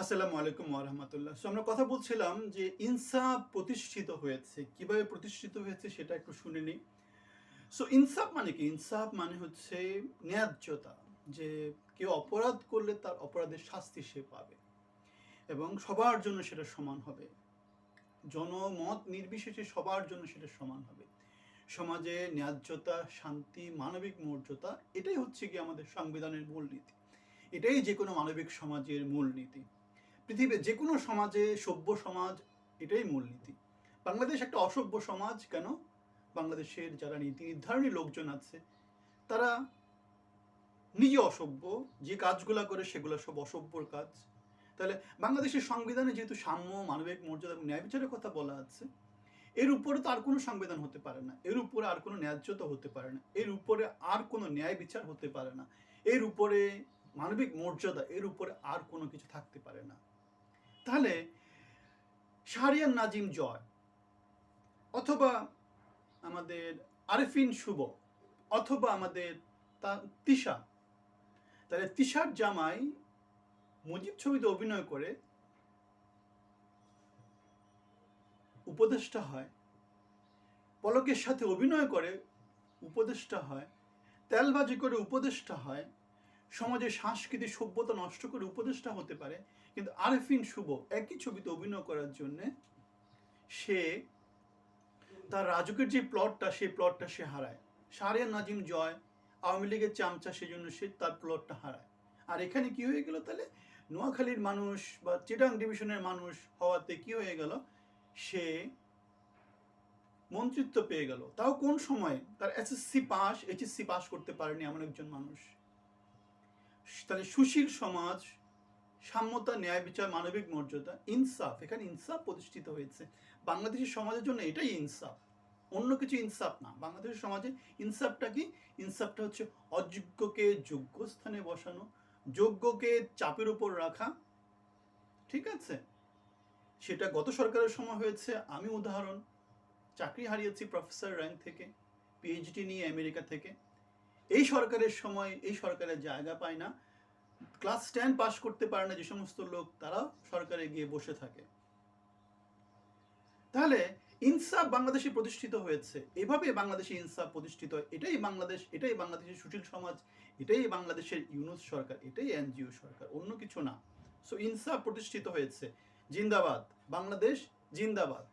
আসসালামু আলাইকুম ওরহামতুল্লাহ সো আমরা কথা বলছিলাম যে ইনসাফ প্রতিষ্ঠিত হয়েছে, কীভাবে প্রতিষ্ঠিত হয়েছে সেটা একটু শুনে নিই। সো ইনসাফ মানে কি? ইনসাফ মানে হচ্ছে ন্যায্যতা, যে কেউ অপরাধ করলে তার অপরাধের শাস্তি সে পাবে এবং সবার জন্য সেটা সমান হবে। জনমত নির্বিশেষে সবার জন্য সেটা সমান হবে। সমাজে ন্যায্যতা, শান্তি, মানবিক মর্যাদা, এটাই হচ্ছে কি আমাদের সংবিধানের মূল নীতি এটাই যে কোনো মানবিক সমাজের মূলনীতি। পৃথিবীর যে কোনো সমাজে সভ্য সমাজ এটাই মূলনীতি। বাংলাদেশ একটা অসভ্য সমাজ কেন? বাংলাদেশের যারা নীতি নির্ধারণী লোকজন আছে, তারা নিজে অসভ্য, যে কাজগুলা করে সেগুলো সব অসভ্যর কাজ। তাহলে বাংলাদেশের সংবিধানে যেহেতু সাম্য, মানবিক মর্যাদা এবং ন্যায় বিচারের কথা বলা আছে, এর উপরে তো আর কোনো সংবিধান হতে পারে না। এর উপরে আর কোনো ন্যায্যতা হতে পারে না। এর উপরে আর কোনো ন্যায় বিচার হতে পারে না। এর উপরে মানবিক মর্যাদা, এর উপরে আর কোনো কিছু থাকতে পারে না। তাহলে শাহরিয়ার নাজিম জয় অথবা আমাদের আরেফিন শুভ অথবা আমাদের তা তিশা। তাহলে তিশার জামাই মুজিব ছবিতে অভিনয় করে উপদেষ্টা হয়, পলকের সাথে অভিনয় করে উপদেষ্টা হয়, তেলবাজি করে উপদেষ্টা হয় সমাজের সাংস্কৃতিক সভ্যতা নষ্ট করে উপদেষ্টা হতে পারে, কিন্তু আরেফিন শুভ একই ছবিতে অভিনয় করার জন্যে সে তার রাজুকের যে প্লটটা, সেই প্লটটা সে হারায়। সারিয়া নাজিম জয়, আওয়ামী লীগের চামচা সেজন্য সে তার প্লটটা হারায়। আর এখানে কি হয়ে গেল তাহলে? নোয়াখালীর মানুষ বা চিটাং ডিভিশনের মানুষ হওয়াতে কি হয়ে গেল? সে মন্ত্রিত্ব পেয়ে গেল। তাও কোন সময়? তার এসএসসি পাস এইচএসসি পাস করতে পারেনি এমন একজন মানুষ। তাহলে সুশীল সমাজ, সাম্যতা, ন্যায় বিচার, মানবিক মর্যাদা, ইনসাফ, এখানে ইনসাফ প্রতিষ্ঠিত হয়েছে। বাংলাদেশের সমাজের জন্য এটাই ইনসাফ। অন্য কিছু ইনসাফ না। বাংলাদেশের সমাজে ইনসাফটা কি? ইনসাফটা হচ্ছে অযোগ্যকে যোগ্য স্থানে বসানো, যোগ্যকে চাপের উপর রাখা। ঠিক আছে? সেটা গত সরকারের সময় হয়েছে। আমি উদাহরণ, চাকরি হারিয়েছি প্রফেসর র্যাঙ্ক থেকে পিএইচডি নিয়ে আমেরিকা থেকে। এই সরকারের সময় এই সরকারের জায়গা পায় না। ক্লাস টেন পাস করতে পারে না যে সমস্ত লোক, তারা সরকারে গিয়ে বসে থাকে। তাহলে ইনসাফ বাংলাদেশে প্রতিষ্ঠিত হয়েছে। এভাবে বাংলাদেশে ইনসাফ প্রতিষ্ঠিত হয়। এটাই বাংলাদেশ, এটাই বাংলাদেশের সুশীল সমাজ, এটাই বাংলাদেশের ইউনুস সরকার, এটাই এনজিও সরকার, অন্য কিছু না। সো ইনসাফ প্রতিষ্ঠিত হয়েছে। জিন্দাবাদ। বাংলাদেশ জিন্দাবাদ।